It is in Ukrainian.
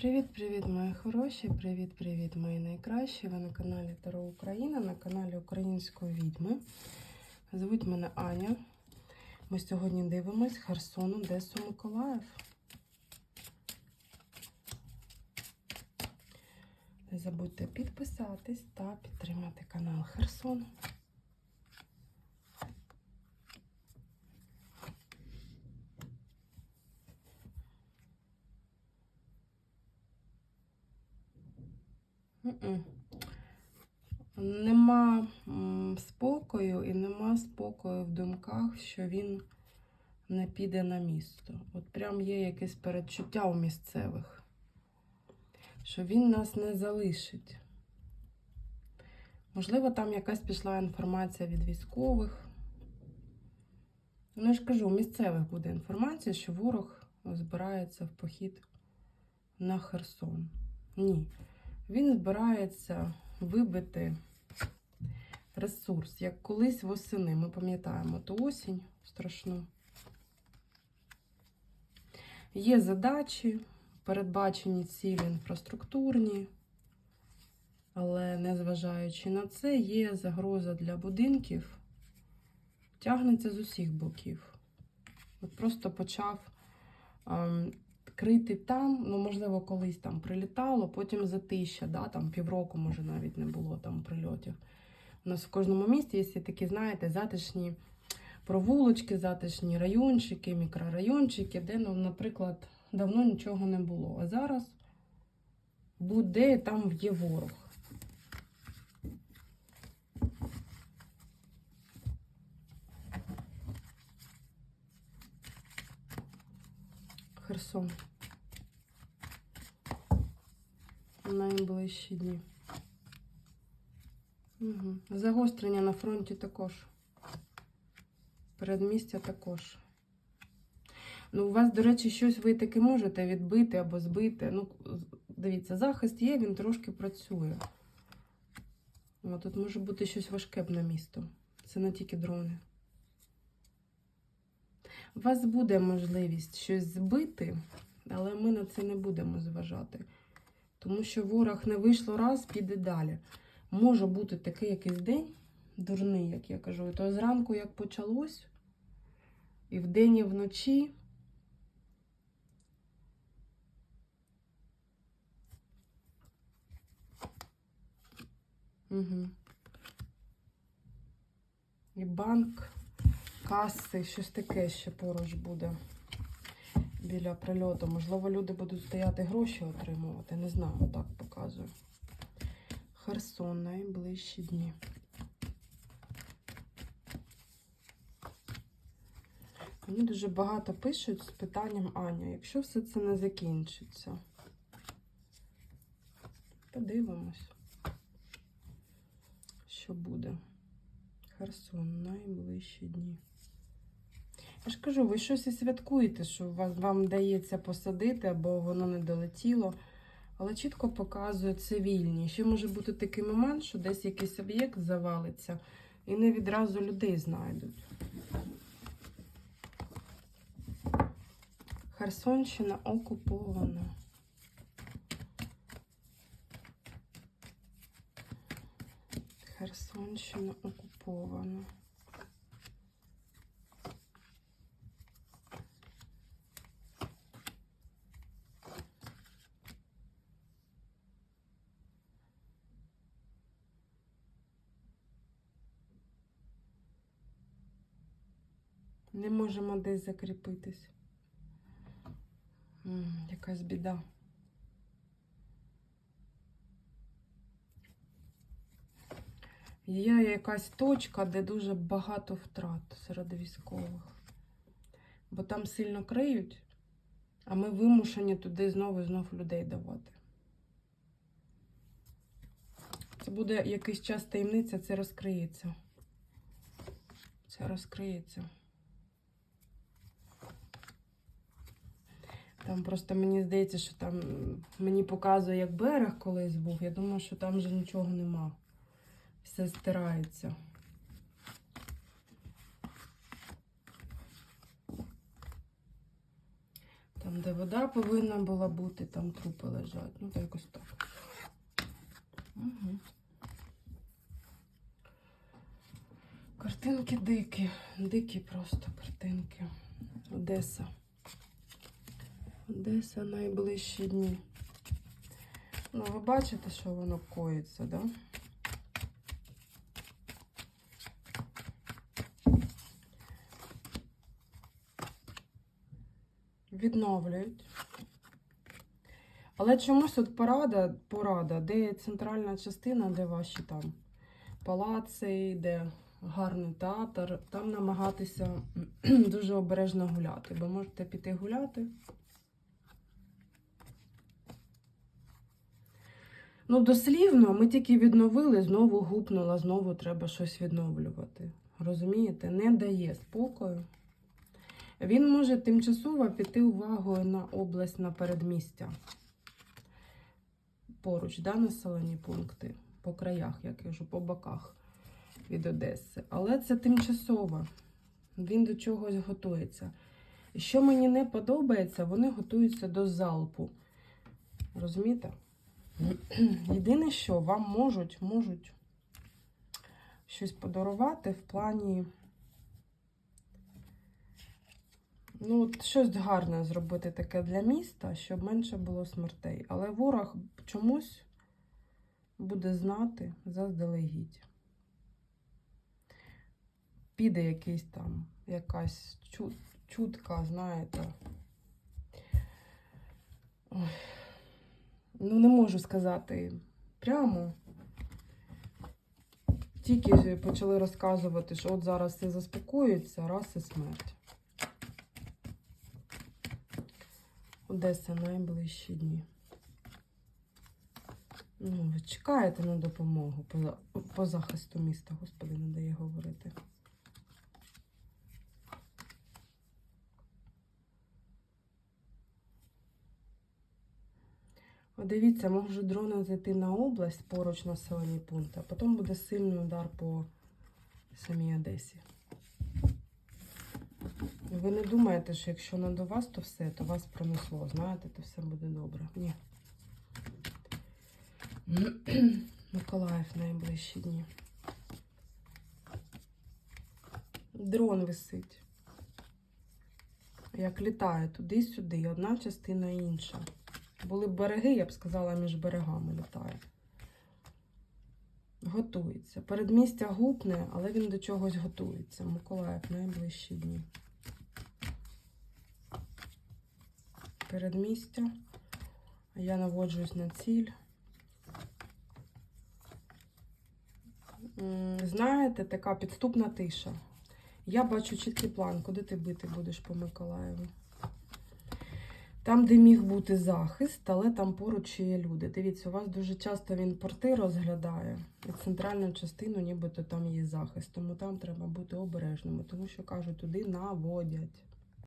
Привіт-привіт, мої хороші! Привіт-привіт, мої найкращі! Ви на каналі Таро Україна, на каналі Української відьми. Звуть мене Аня. Ми сьогодні дивимось Херсон, Одесу, Миколаїв. Не забудьте підписатись та підтримати канал Херсон. Нема спокою і нема спокою в думках, що він не піде на місто. От прям є якесь передчуття у місцевих, що він нас не залишить. Можливо, там якась пішла інформація від військових. Ну, я ж кажу, у місцевих буде інформація, що ворог збирається в похід на Херсон. Ні. Він збирається вибити ресурс, як колись восени. Ми пам'ятаємо ту осінь страшну. Є задачі, передбачені цілі інфраструктурні, але незважаючи на це, є загроза для будинків, тягнеться з усіх боків. От просто почав ем, крити там, ну, можливо, колись там прилітало, потім затища, да, там півроку, може, навіть не було там прильотів. У нас в кожному місті є такі, знаєте, затишні провулочки, затишні райончики, мікрорайончики, де, ну, наприклад, давно нічого не було. А зараз буде там є ворог. Херсон. Найближчі дні. Угу. Загострення на фронті також. Передмістя також. Ну, у вас, до речі, щось ви таки можете відбити або збити. Ну, дивіться, захист є, він трошки працює. О, тут може бути щось важке б на місто. Це не тільки дрони. У вас буде можливість щось збити, але ми на це не будемо зважати. Тому що ворог не вийшло раз, піде далі. Може бути такий якийсь день, дурний, як я кажу. То зранку, як почалось, і вдень, і вночі. Угу. І банк, каси, щось таке ще поруч буде біля прильоту. Можливо, люди будуть стояти гроші отримувати. Не знаю, так показую. Херсон найближчі дні. Мені дуже багато пишуть з питанням Аня, якщо все це не закінчиться. Подивимось, що буде. Херсон найближчі дні. Я ж кажу, ви щось і святкуєте, що вас, вам вдається посадити, або воно не долетіло. Але чітко показує цивільні. Ще може бути такий момент, що десь якийсь об'єкт завалиться і не відразу людей знайдуть. Херсонщина окупована. Херсонщина окупована. Не можемо десь закріпитись. Якась біда. Є якась точка, де дуже багато втрат серед військових. Бо там сильно криють, а ми вимушені туди знову і знову людей давати. Це буде якийсь час таємниця, це розкриється. Це розкриється. Там просто мені здається, що там мені показує, як берег колись був. Я думаю, що там вже нічого нема. Все стирається. Там, де вода повинна була бути, там трупи лежать. Ну, то якось так. Угу. Картинки дикі, дикі просто картинки. Одеса. Одеса найближчі дні. Ну, ви бачите, що воно коїться, да? Відновлюють. Але чомусь от порада, порада, де центральна частина, де ваші там палаци, де гарний театр, там намагатися дуже обережно гуляти, бо можете піти гуляти. Ну, дослівно, ми тільки відновили, знову гупнула, знову треба щось відновлювати. Розумієте? Не дає спокою. Він може тимчасово піти увагою на область на передмістя. Поруч, да, населені пункти, по краях, я кажу, по боках від Одеси. Але це тимчасово. Він до чогось готується. Що мені не подобається, вони готуються до залпу. Розумієте? Єдине, що вам можуть, можуть щось подарувати в плані. Ну, от щось гарне зробити таке для міста, щоб менше було смертей. Але ворог чомусь буде знати заздалегідь. Піде якийсь там, якась чутка, знаєте. Ой. Ну, не можу сказати прямо. Тільки почали розказувати, що от зараз все заспокоїться, раз і смерть. Одеса найближчі дні. Ну, ви чекаєте на допомогу по, по захисту міста, Господи, не дає говорити. Дивіться, може дрони зайти на область поруч населені пункти, а потім буде сильний удар по самій Одесі. Ви не думаєте, що якщо не до вас, то все, то вас пронесло, знаєте, то все буде добре. Ні. Миколаїв найближчі дні. Дрон висить. Як літає туди-сюди, одна частина інша. Були береги, я б сказала, між берегами літає. Готується. Передмістя гупне, але він до чогось готується. Миколаїв найближчі дні. Передмістя. Я наводжусь на ціль. Знаєте, така підступна тиша. Я бачу чіткий план, куди ти бити будеш по Миколаєву. Там, де міг бути захист, але там поруч є люди. Дивіться, у вас дуже часто він порти розглядає, і центральну частину, нібито там є захист. Тому там треба бути обережними, тому що кажуть, туди наводять.